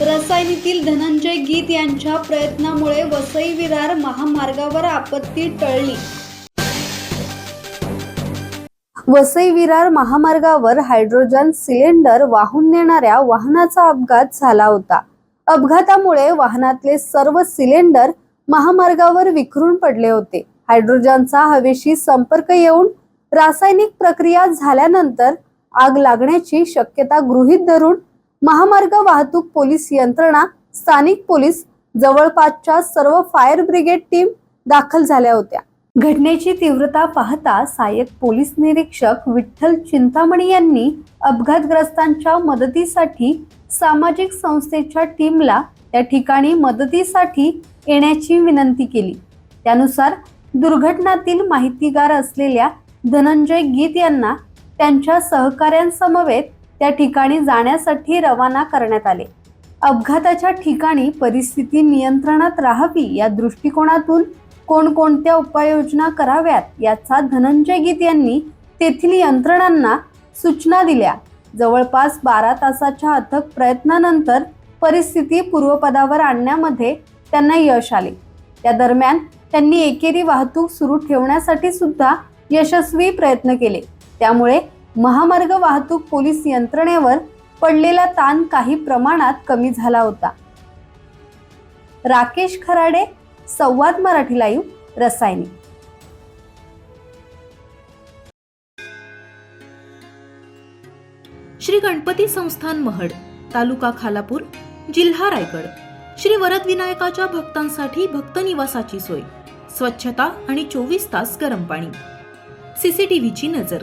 रसायनीतील धनंजय गीत यांच्या प्रयत्नामुळे वसई विरार महामार्गावर आपत्ती टळली. वसई विरार महामार्गावर हायड्रोजन सिलेंडर वाहून नेणाऱ्या वाहनाचा अपघात झाला होता. अपघातामुळे वाहनातले सर्व सिलेंडर महामार्गावर विखरून पडले होते. हायड्रोजनचा हवेशी संपर्क येऊन रासायनिक प्रक्रिया झाल्यानंतर आग लागण्याची शक्यता गृहीत धरून महामार्ग वाहतूक पोलीस यंत्रणा स्थानिक पोलीस जवळपासच्या सर्व फायर ब्रिगेड टीम दाखल झाल्या होत्या. घटनेची तीव्रता पाहता सहाय्यक पोलीस निरीक्षक विठ्ठल चिंतामणी यांनी अपघातग्रस्तांच्या मदतीसाठी सामाजिक संस्थेच्या टीमला त्या ठिकाणी मदतीसाठी येण्याची विनंती केली. त्यानुसार दुर्घटनातील माहितीगार असलेल्या धनंजय गीत यांना त्यांच्या सहकाऱ्यांसमवेत त्या ठिकाणी जाण्यासाठी रवाना करण्यात आले. अपघाताच्या ठिकाणी परिस्थिती नियंत्रणात राहावी या दृष्टिकोनातून कोणकोणत्या उपाययोजना कराव्यात याचा धनंजय गीत यांनी तेथील यंत्रणांना सूचना दिल्या. जवळपास बारा तासाच्या अथक प्रयत्नानंतर परिस्थिती पूर्वपदावर आणण्यामध्ये त्यांना यश आले. त्या दरम्यान त्यांनी एकेरी वाहतूक सुरू ठेवण्यासाठी सुद्धा यशस्वी प्रयत्न केले. त्यामुळे महामार्ग वाहतूक पोलीस यंत्रणेवर पडलेला ताण काही प्रमाणात कमी झाला होता. राकेश खराडे संवाद मराठी लाईव्ह रसायनी. श्री गणपती संस्थान महड तालुका खालापूर जिल्हा रायगड. श्री वरद विनायकाच्या भक्तांसाठी भक्त निवासाची सोय स्वच्छता आणि चोवीस तास गरम पाणी. सीसीटीव्हीची नजर.